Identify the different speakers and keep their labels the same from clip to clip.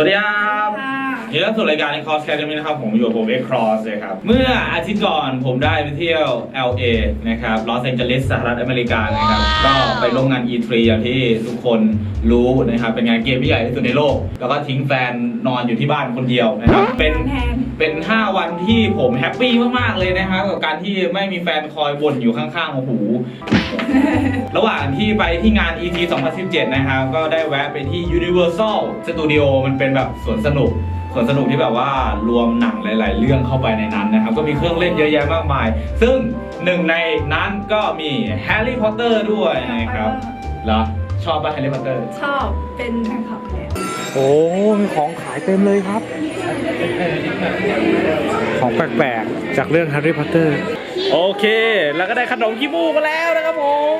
Speaker 1: Surya
Speaker 2: ยินดีต้อนรับสู่รายการ e c r o s s Academy นะครับ ผมอยู่กับผม e c r o s s เลยครับ เมื่ออาทิตย์ก่อนผมได้ไปเที่ยว LA นะครับลอสแองเจลิสสหรัฐอเมริกานะครับ ก็ไปร่วมงาน E3 อย่างที่ทุกคนรู้นะครับ เป็นงานเกมที่ใหญ่ที่สุดในโลก แล้วก็ทิ้งแฟนนอนอยู่ที่บ้านคนเดียวนะครับ เป็น
Speaker 1: แทน
Speaker 2: เป็น 5 วันที่ผมแฮปปี้มากๆเลยนะครับกับการที่ไม่มีแฟนคอยบ่นอยู่ข้างๆหู ระหว่างที่ไปที่งาน EP 2017 นะครับ ก็ได้แวะไปที่ Universal Studio มันเป็นแบบสวนสนุก สวนสนุกที่แบบว่ารวมหนังหลาย ๆ เรื่องเข้าไปในนั้นนะครับ ก็มีเครื่องเล่นเยอะแยะมากมาย ซึ่งหนึ่งในนั้นก็มี Harry Potter ด้วยนะครับเหรอชอบป่ะ Harry Potter
Speaker 1: ชอบเป็นแฟนคลับเลย
Speaker 3: โอ้มีของขายเต็มเลยครับ ของแปลกๆ จากเรื่อง Harry Potter
Speaker 2: โอเค แล้วก็ได้ขนมขี้มูกมาแล้วนะครับผม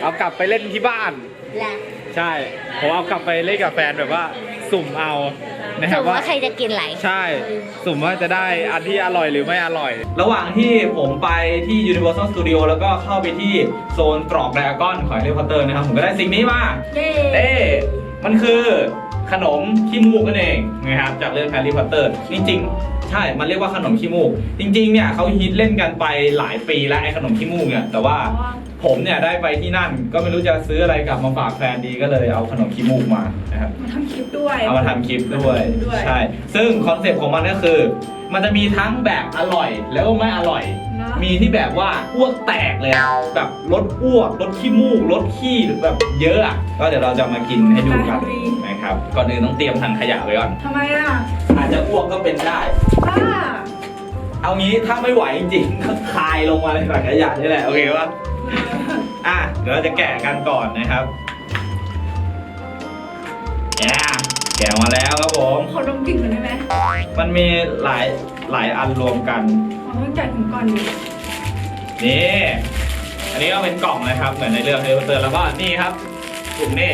Speaker 2: เอากลับไปเล่นที่บ้าน
Speaker 4: และ
Speaker 2: ใช่ ผมเอากลับไปเล่นกับแฟนแบบว่า สุ่มเอา นะค
Speaker 4: ส
Speaker 2: รั
Speaker 4: ม
Speaker 2: บ
Speaker 4: มติ
Speaker 2: ว่า
Speaker 4: ว่าใครจะกินไหล
Speaker 2: ใช่ สุ่มว่าจะได้อันที่อร่อยหรือไม่อร่อย ระหว่างที่ผมไปที่ Universal Studio แล้วก็เข้าไปที่โซนตรอกไดอากอนของ Harry Potter นะครับ ผมก็ได้สิ่งนี้มา
Speaker 1: เย้
Speaker 2: เอ้มันคือขนมขี้มูกนั่นเองนะครับจากเรื่อง Harry Potter จริงๆ ใช่ มันเรียกว่าขนมขี้มูก จริงๆ เนี่ยเขาฮิตเล่นกันไปหลายปีแล้วไอ้ขนมขี้มูกเนี่ยแต่ว่า ผมเนี่ยได้ไปที่นั่น ก็ไม่รู้จะซื้ออะไรกลับมาฝากแฟนดีก็เลยเอาขนมขี้มูกมานะครับ
Speaker 1: มาทำคลิปด้วย
Speaker 2: เอามาทำคลิปด้วย
Speaker 1: ด้วย
Speaker 2: ใช่ ซึ่งคอนเซ็ปต์ของมันก็คือ มันจะมีทั้งแบบอร่อยแล้วก็ไม่อร่อย
Speaker 1: เนอะ
Speaker 2: มีที่แบบว่าอ้วกแตกเลยอะแบบรสอ้วกรสขี้มูกรสขี้แบบเยอะอะก็เดี๋ยวเราจะมากินให้ดูกันนะครับ ก่อนอื่นต้องเตรียมถังขยะไว้ก่อน
Speaker 1: ทำไมอะ
Speaker 2: อาจจะอ้วกก็เป็นได้
Speaker 1: ป้า
Speaker 2: เอางี้ถ้าไม่ไหวจริงๆก็คายลงมาในถังขยะนี่แหละโอเคปะ อะเดี๋ยวเราจะแกะกันก่อนนะครับแกะแกะมาแล้วครับผม
Speaker 1: ขอดมกลิ่นก่อนได้ไหม
Speaker 2: มันมีหลายหลายอันรวมกัน
Speaker 1: ขอต้องแกะถุงก่อนดิ
Speaker 2: นี่ อันนี้ก็เป็นกล่องนะครับ เหมือนในเรื่องเฮลิคอปเตอร์แล้วก็นี่ครับถุงนี่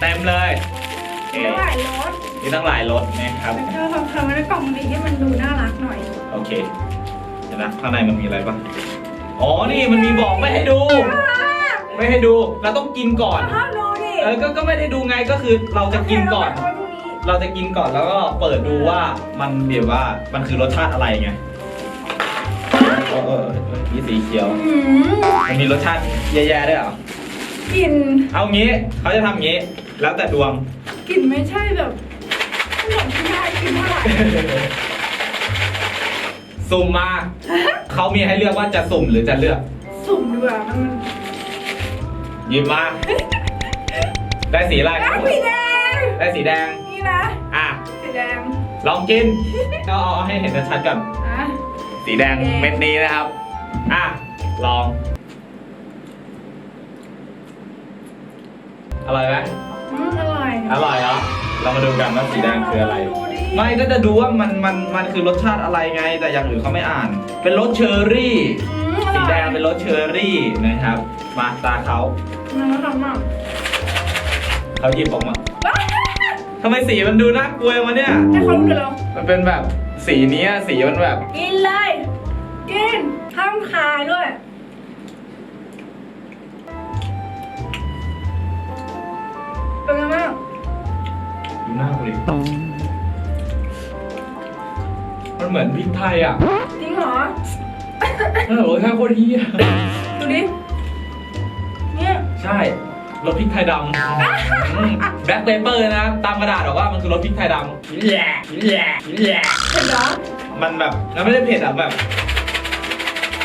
Speaker 2: เต็มเลยโอเค
Speaker 1: เท่าไหร่รส
Speaker 2: มีตั้งหลายรสนะครับ
Speaker 1: แล้วก็ทำทำไว้ในกล่องนี้ให้มันดูน่ารักหน่อย
Speaker 2: โอเคเดี๋ยวนะข้างในมันมีอะไรบ้างอ๋อ นี่มันมีบอกไม่ให้ดู ไม่ให้ดูเราต้องกินก่อน
Speaker 1: ห้ามดูดิ
Speaker 2: เออก็ก็ไม่ได้ดูไงก็คือเราจะกินก่อน
Speaker 1: โเคเราแบไว้พรุ่งนี้
Speaker 2: เราจะกินก่อนแล้วก็เปิดดูว่ามันเดี๋ยวว่ามันคือรสชาติอะไรไงเออเออเออมีสีเขียว
Speaker 1: อืม
Speaker 2: มันมีรสชาติแย่ๆด้วยเหรอ
Speaker 1: กลิ่น
Speaker 2: เอางี้เขาจะทำงี้ แล้วแต่ดวง
Speaker 1: กลิ่นไม่ใช่แบบขนมที่ได้กินเท่าไหร่
Speaker 2: สุ่มมาเขามีให้เลือกว่าจะสุ่มหรือจะเลือก
Speaker 1: สุ่มดีกว่ามัน
Speaker 2: ห ยิบมา ได้สีอะไร
Speaker 1: อะสีแดง
Speaker 2: ได้สีแดง
Speaker 1: นี่นะ
Speaker 2: อะ
Speaker 1: สีแดง
Speaker 2: ลองกินเอาเอาให้เห็นชัดๆก่อน
Speaker 1: อะ
Speaker 2: สีแดง
Speaker 1: สีแดง
Speaker 2: เม็ดนี้นะครับ อะ ลอง อร่อยไหม
Speaker 1: อืมอร่อย
Speaker 2: อร่อยเหรอ เรามาดูกันว่าสีแดงคืออะไร
Speaker 1: ดูดิ
Speaker 2: ไม่ก็จะดูว่ามันมันมันคือรสชาติอะไรไง แต่อย่างอื่นเขาไม่อ่าน เป็นรสเชอร์รี่
Speaker 1: อืมอ
Speaker 2: สี
Speaker 1: ร่อย
Speaker 2: แดงเป็นรสเชอร์รี่นะครับ มาตาเขา
Speaker 1: มันทำอะ
Speaker 2: เขาหยิบออกมาทำไมสีมันดูน่ากลัววะเนี่ย
Speaker 1: ให้เขาดูเดี๋ยวเรา
Speaker 2: มันเป็นแบบสีเนี้ยสีมันแบบ
Speaker 1: กินเลย กินห้ามคายด้วย เป็นไงบ้าง
Speaker 2: ดูหน้ากูดิมันเหมือนพริกไทยอะ
Speaker 1: จริงเหรอ
Speaker 2: เออรสชาติโคตรเฮีย
Speaker 1: ดูดิเนี่ย
Speaker 2: ใช่รสพริกไทยดำแบล็คเปเปอร์นะ ตามกระดาษบอกว่ามันคือรสพริกไทยดำแหละแหละแหละ
Speaker 1: เห็นเหรอ
Speaker 2: มันแบบมันไม่ได้เผ็ดอะแบบ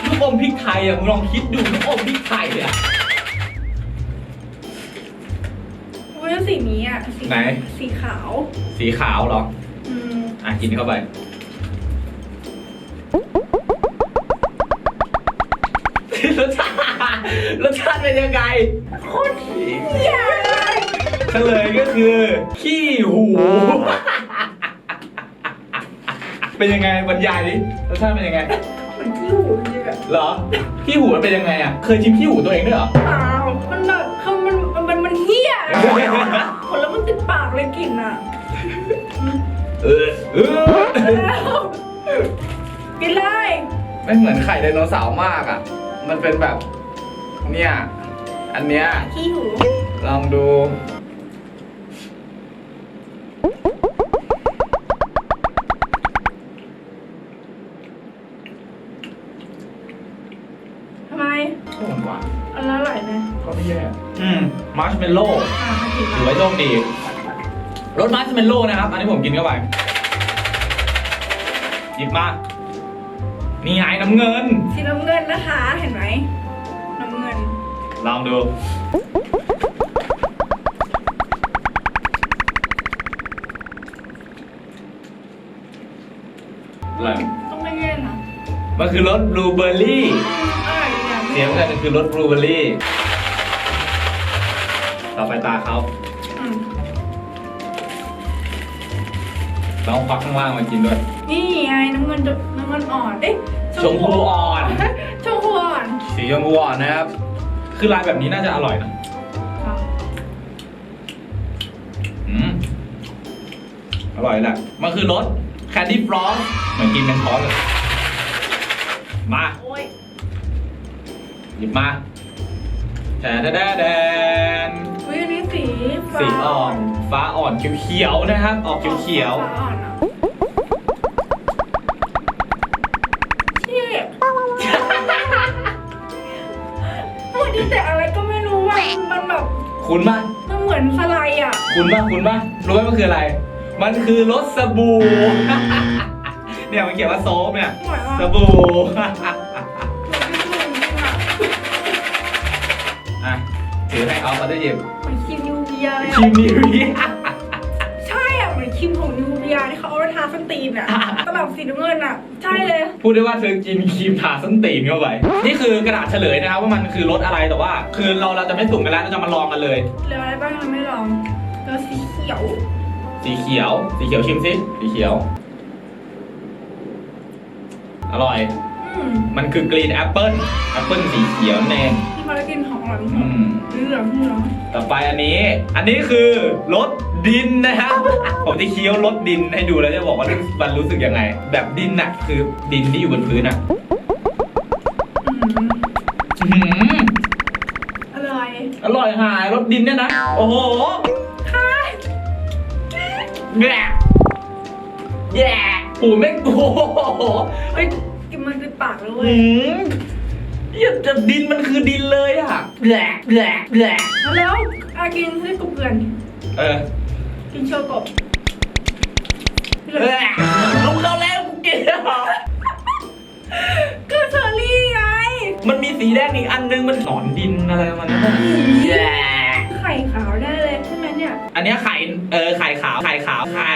Speaker 2: ลูกอมพริกไทยอะมึงลองคิดดูลูกอมพริกไทยอะ
Speaker 1: อุ้ยแล้วสีนี้อะสี
Speaker 2: ไหน
Speaker 1: สีขาว
Speaker 2: สีขาวเหรอ
Speaker 1: อืม
Speaker 2: อะกินเข้าไปรสชาติ รสชาติเป็นยังไง
Speaker 1: โคตรเหี้ยเลย
Speaker 2: เฉลยก็คือ ขี้หู เป็นยังไงบรรยายดิรสชาติเป็นยังไง
Speaker 1: เหมือนที่หูจริงๆอะ
Speaker 2: เหรอ ขี้หูมันเป็นยังไงอะ เคยชิมขี้หูตัวเองด้วยเหรอ
Speaker 1: เปล่ามันแบบคือมันมันมันมันเหี้ยคนแล้วมันติดปากเลยกลิ่นอะ
Speaker 2: เออเออ
Speaker 1: แล้วกินเลย
Speaker 2: ไม่เหมือนไข่ไดโนเสาร์มากอะ มันเป็นแบบ เนี่ย อันเนี้ยลองดู ทำไมโอ้หวาน
Speaker 1: อันละอร่อยไห
Speaker 2: มก็ไม่แย่อืมมัชเมลโล่ถือว่าโชคดีรสมาร์ชเมลโล่นะครับ อันนี้ผมกินเข้าไปหยิบมา นี่ไงน้ำเงิน
Speaker 1: สีน้ำเงินนะคะ เห็นไหม
Speaker 2: ลองดูอะไร
Speaker 1: ต้องไม่แย่นะ
Speaker 2: มันคือรสบลูเบอร์รี่
Speaker 1: อร่อยดีนะ
Speaker 2: เสียงกันคือรสบลูเบอร์รี่ ต่อไปตาเขา
Speaker 1: อืม
Speaker 2: ต้องควักข้างล่างมากินด้วย
Speaker 1: นี่ไงน้ำเงินจะน้ำเงินอ่อน เอ๊ะ
Speaker 2: ชมพูอ่อน
Speaker 1: ชมพูอ่อน
Speaker 2: สีชมพูอ่อนนะครับ คือลายแบบนี้น่าจะอร่อยนะ
Speaker 1: ครับ
Speaker 2: อืมอร่อยแหละ มันคือรสแคนดี้ฟรอสเหมือนกินเป็นช้อนเลย มา
Speaker 1: โอ้ย
Speaker 2: หยิบมาแดนแดนแดน
Speaker 1: อุ้ยอันนี้สีฟ้า
Speaker 2: สีอ่อน ฟ้าอ่อนเขียวๆนะครับ ออกเขียว
Speaker 1: ฟ้าอ่อน แบบ
Speaker 2: ๆคุณป่ะ
Speaker 1: มันเหมือนสไลด์อะ
Speaker 2: คุณป่ะคุณป่ะรู้ไหมมันคืออะไร มันคือรสสบู่ เนี่ยมันเขียนว่าโซฟเนี่ย
Speaker 1: หมายว่า
Speaker 2: สบู่ อะถือให้เขาเขาจะหยิบ
Speaker 1: เหมือนครีมนิวเวียเลย
Speaker 2: ครี
Speaker 1: อะ
Speaker 2: มนิวเวีย
Speaker 1: ใช่อะเหมือน ครีมของนิวเวียที่เขาเอาไปทาส้นตีนอะกระดาษสีน้ำเงินอะใช่เลย
Speaker 2: พูดได้ว่าเธอกินครีมทาส้นตีนเข้าไป นี่คือกระดาษเฉลยนะครับว่ามันคือรสอะไรแต่ว่า คือเราเราจะไม่สุ่มกันแล้วเราจะมาลองกันเลย
Speaker 1: เหลืออะไรบ้างเราไม่ลองแล้วสีเขียว
Speaker 2: สีเขียว สีเขียวชิมสิสีเขียว อร่อย
Speaker 1: อืม
Speaker 2: มันคือกรีนแอปเปิลแอปเปิลสีเขียวนั่นเอง
Speaker 1: ที่มาแล้วกินของหลัง
Speaker 2: อืม
Speaker 1: เหลืองเหลือง
Speaker 2: ต่อไปอันนี้ อันนี้คือรส ดินนะครับผมจะเคี้ยวรสดินให้ดูแล้วจะบอกว่ามันรู้สึกยังไง แบบดินน่ะ คือดินที่อยู่บนพื้นน่ะ
Speaker 1: อืม
Speaker 2: อื้อหือ
Speaker 1: อร่อย
Speaker 2: อร่อยหายรสดินเนี่ยนะ โอ้โห
Speaker 1: ค่ะ
Speaker 2: แย่แย่โอ้โหแม่งโอ้โหไอ้ย
Speaker 1: กินมันในปากเลยเว้
Speaker 2: หื
Speaker 1: ย
Speaker 2: มเหี้ยแต่ดินมันคือดินเลยอะแหละแหละแหละ
Speaker 1: แล้วอากินให้กบเกลือน
Speaker 2: เออ
Speaker 1: กินโชกบ
Speaker 2: แหละลงเราแล้วกูกินแล้ว
Speaker 1: ก็เชอรี่ไง
Speaker 2: มันมีสีแดงอีกอันนึงมันหนอนดินอะไรประมันนั้นนะแย่
Speaker 1: ไข่ขาวได้เลยใช่ไหมเนี่ย
Speaker 2: อันเนี้ยไข่เออไข่ขาวไข่ขาวไข่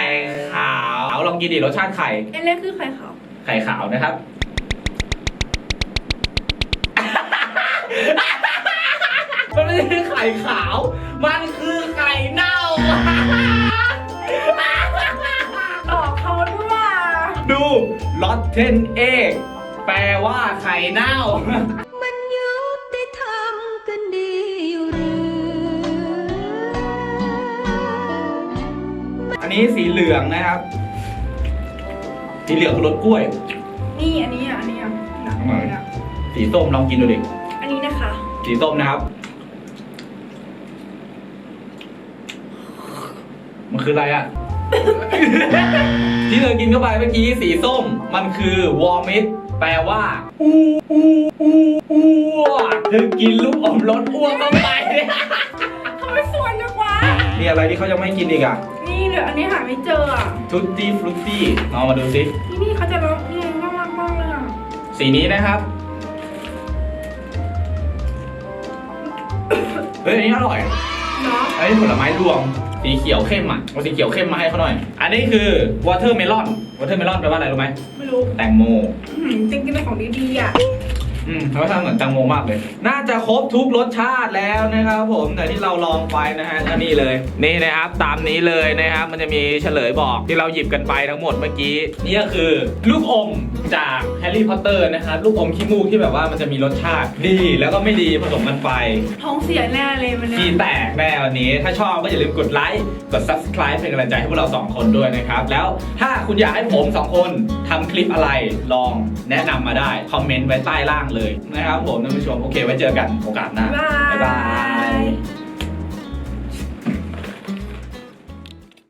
Speaker 2: ขาวเอาลองกินดิรสชาติไข่
Speaker 1: อันนี้คือไข่ขาว
Speaker 2: ไข่ขาวนะครับมันไม่ใช่ไข่ขาว มันคือไข่เน่า
Speaker 1: ตอกเขาด้วยว่า
Speaker 2: ดูลอตเทนเอกแปลว่าไข่เน่า
Speaker 4: มันยุติธรรมกันดีอยู่หรือ
Speaker 2: อันนี้สีเหลืองนะครับ สีเหลืองคือรสกล้วย
Speaker 1: นี่อันนี้อะ อันนี้อะหนักเลยอะ
Speaker 2: สีส้มลองกินดูดิ
Speaker 1: อันนี้นะคะ
Speaker 2: สีส้มนะครับ มันคืออะไรอะ ที่เธอกินเข้าไปเมื่อกี้สีส้ม มันคือวอร์มิทแปลว่าอูอูอูอูเธอกินลูกอมรสอ้วกเข้าไป
Speaker 1: ทำไมสวยจังวะ
Speaker 2: มีอะไรที่เขายังไม่กินอีกอะ
Speaker 1: นี่เดี๋ยวอันนี้หาไม่เจออะ
Speaker 2: ทุตตี้ฟรุตตี้เอามาดูสิ
Speaker 1: นี่นี่เขาจะร้องนี่น่ารักมากเลยอะ
Speaker 2: สีนี้นะครับ เฮ้ยอันนี้อร่อย
Speaker 1: เนาะ
Speaker 2: อันนี้ผลไม้รวม สีเขียวเข้มอะเอาสีเขียวเข้มมาให้เขาหน่อย อันนี้คือวอเ e อร์เมลอนวอเ e อร์เมลอนแปลว่าอะไรรู้ไหม
Speaker 1: ไม่รู้
Speaker 2: แตงโม
Speaker 1: อื้อหือจริงๆเป็นของดีๆอะ
Speaker 2: อืมเขาทำเหมือนแตงโมมากเลย น่าจะครบทุกรสชาติแล้วนะครับผมแต่ที่เราลองไปนะฮะก็นี่เลย นี่นะครับตามนี้เลยนะครับ มันจะมีเฉลยบอกที่เราหยิบกันไปทั้งหมดเมื่อกี้ นี่ก็คือ ลูกอมจากแฮร์รี่พอตเตอร์นะครับลูกอมขี้มูกที่แบบว่ามันจะมีรสชาติดีแล้วก็ไม่ดีผสมกันไป
Speaker 1: ท้องเสียแน่เลยมันเนี่
Speaker 2: ที
Speaker 1: ย
Speaker 2: แตกแน่วันนี้ ถ้าชอบก็อย่าลืมกดไลค์ กด subscribe เป็นกำลังใจให้พวกเรา 2 คนด้วยนะครับ แล้วถ้าคุณอยากให้ผม 2 คนทำคลิปอะไรลองแนะนำมาได้ คอมเมนต์ไว้ใต้ล่างเลยนะครับผมท่านผู้ชมโอเคไว้เจอกันโอกาสหน้า
Speaker 1: บ๊ายบาย
Speaker 2: บ๊ายบาย